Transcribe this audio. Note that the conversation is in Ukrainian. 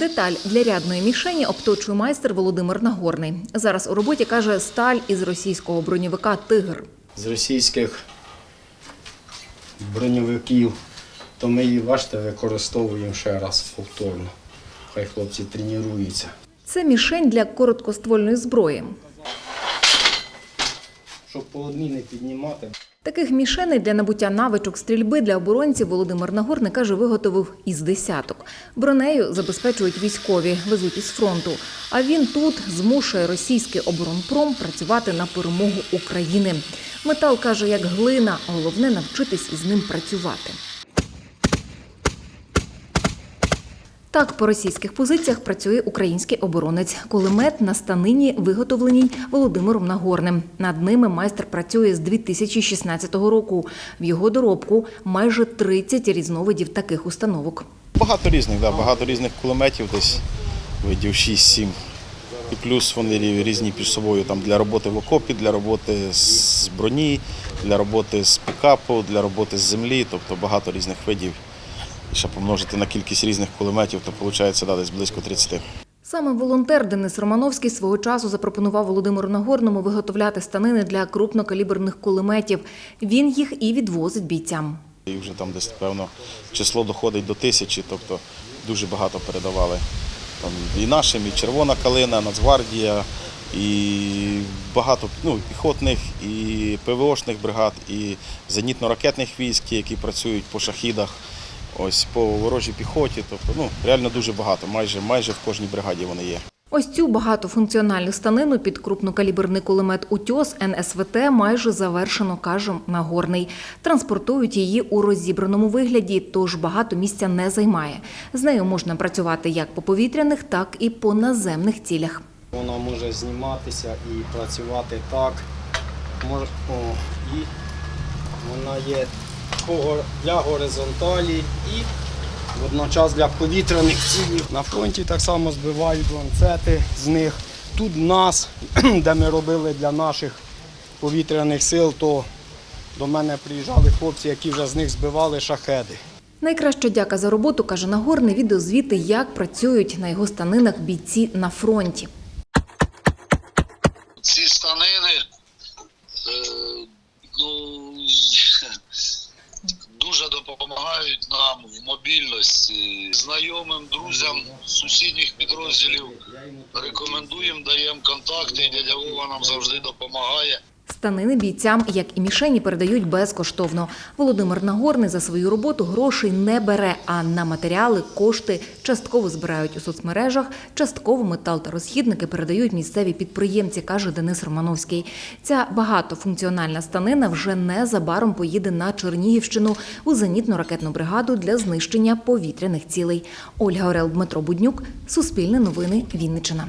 Деталь для рядної мішені обточує майстер Володимир Нагорний. Зараз у роботі каже сталь із російського броньовика Тигр. з російських броньовиків, то ми її, бачите, використовуємо ще раз повторно. Хай хлопці тренуються. Це мішень для короткоствольної зброї. Щоб по одній не піднімати. Таких мішеней для набуття навичок стрільби для оборонців Володимир Нагорний каже, виготовив із десяток. Бронею забезпечують військові, везуть із фронту. А він тут змушує російський оборонпром працювати на перемогу України. Метал каже, як глина, головне навчитись із ним працювати. Так, по російських позиціях працює український оборонець. Кулемет на станині виготовленій Володимиром Нагорним. Над ними майстер працює з 2016 року. В його доробку майже 30 різновидів таких установок. Багато різних, да, багато різних кулеметів, десь видів 6-7. І плюс вони різні між собою там для роботи в окопі, для роботи з броні, для роботи з пікапу, для роботи з землі, тобто багато різних видів. Ще помножити на кількість різних кулеметів, то виходить да, десь близько 30. Саме волонтер Денис Романовський свого часу запропонував Володимиру Нагорному виготовляти станини для крупнокаліберних кулеметів. Він їх і відвозить бійцям. І вже там десь, певно, число доходить до тисячі, тобто дуже багато передавали. Там і нашим, і Червона калина, Нацгвардія, і багато ну, піхотних, і ПВОшних бригад, і зенітно-ракетних військ, які працюють по шахідах, ось по ворожій піхоті. Тобто, ну, реально дуже багато. Майже, майже в кожній бригаді вони є. Ось цю багатофункціональну станину під крупнокаліберний кулемет «Утьос» НСВТ майже завершено, каже Нагорний. Транспортують її у розібраному вигляді, тож багато місця не займає. З нею можна працювати як по повітряних, так і по наземних цілях. Вона може зніматися і працювати так. Мож- О, і вона є для горизонталі і водночас для повітряних цілів. На фронті так само збивають ланцети з них. Тут в нас, де ми робили для наших повітряних сил, то до мене приїжджали хлопці, які вже з них збивали шахеди. Найкраща дяка за роботу, каже Нагорний, відеозвіти, як працюють на його станинах бійці на фронті. ці станини е, ну, дуже допомагають нам в мобільності. Знайомим, друзям сусідніх підрозділів рекомендуємо, даємо контакти. Дядя Вова нам завжди допомагає. Станини бійцям, як і мішені, передають безкоштовно. Володимир Нагорний за свою роботу грошей не бере, а на матеріали кошти частково збирають у соцмережах, частково метал та розхідники передають місцеві підприємці, каже Денис Романовський. Ця багатофункціональна станина вже незабаром поїде на Чернігівщину у зенітно-ракетну бригаду для знищення повітряних цілей. Ольга Орел, Дмитро Буднюк, Суспільне новини, Вінниччина.